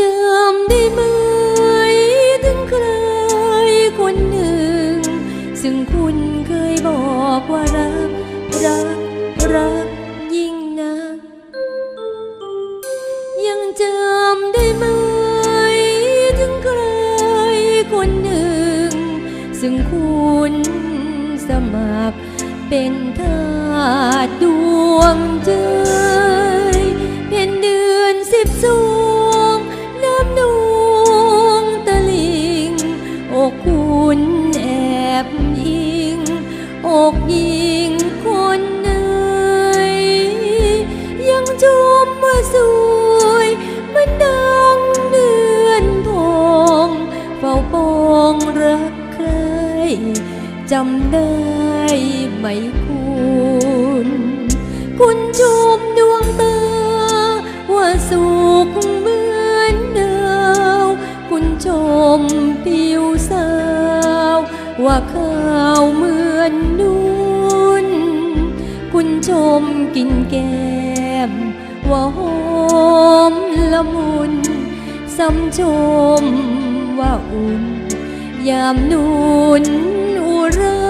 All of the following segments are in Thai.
จำได้ไหมถึงใครคนหนึ่ง ซึ่งคุณเคยบอกว่ารัก รัก รักยิ่งนัก ยังจำได้ไหมถึงใครคนหนึ่ง ซึ่งคุณสมัครเป็นทาสดวงใจ เป็นเดือนสิบสอง อกยิงคนหนึ่งยังชมว่าสวยมันดังเดือนพองเฝ้าปองรักใครจำได้ไหมคุณคุณชมดวงตาว่าสุขเหมือนดาวคุณชมผิวสาวว่าข้าว ชมกินแก้มว่าหอมละมุนซ้ำชมว่าอุ่น ยามนุนอุรา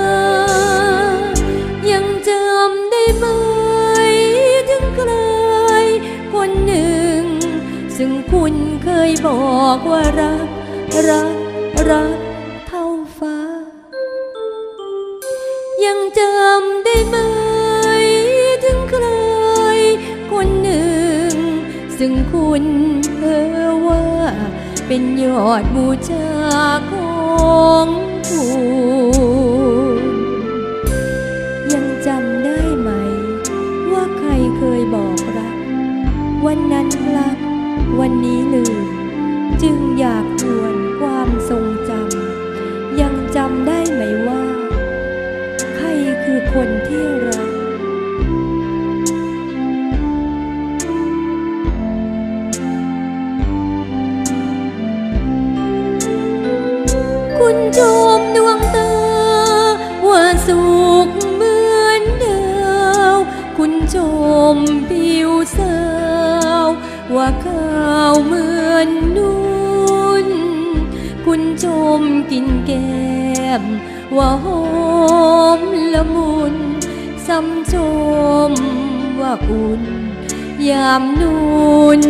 ยังจำได้ไหมถึงใครคนหนึ่ง ซึ่งคุณเคยบอกว่ารัก รัก รักเท่าฟ้า ยังจำได้ไหม ซึ่งคุณเพ้อว่า เป็นยอดบูชาของคุณยังจำได้ไหม ว่าใครเคยบอกรัก วันนั้นรัก วันนี้ลืมจึงอยากทวนความทรงจำยังจำได้ไหมว่า ใครคือคนที่ ดวงตาว่าสุขเหมือนดาวคุณชมผิวสาว ว่าขาวเหมือนนุ่น คุณชมกินแก้มว่าหอมละมุนซ้ำชมว่าอุ่นยามนุ่น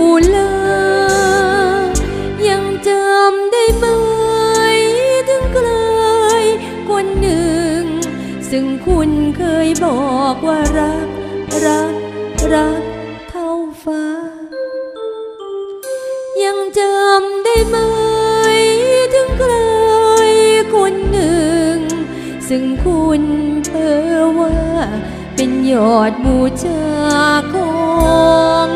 อุลย บอกว่ารัก รัก รักเท่าฟ้า ยังจำได้ไหมถึงใครคนหนึ่ง ซึ่งคุณเพ้อว่า เป็นยอดบูชาของ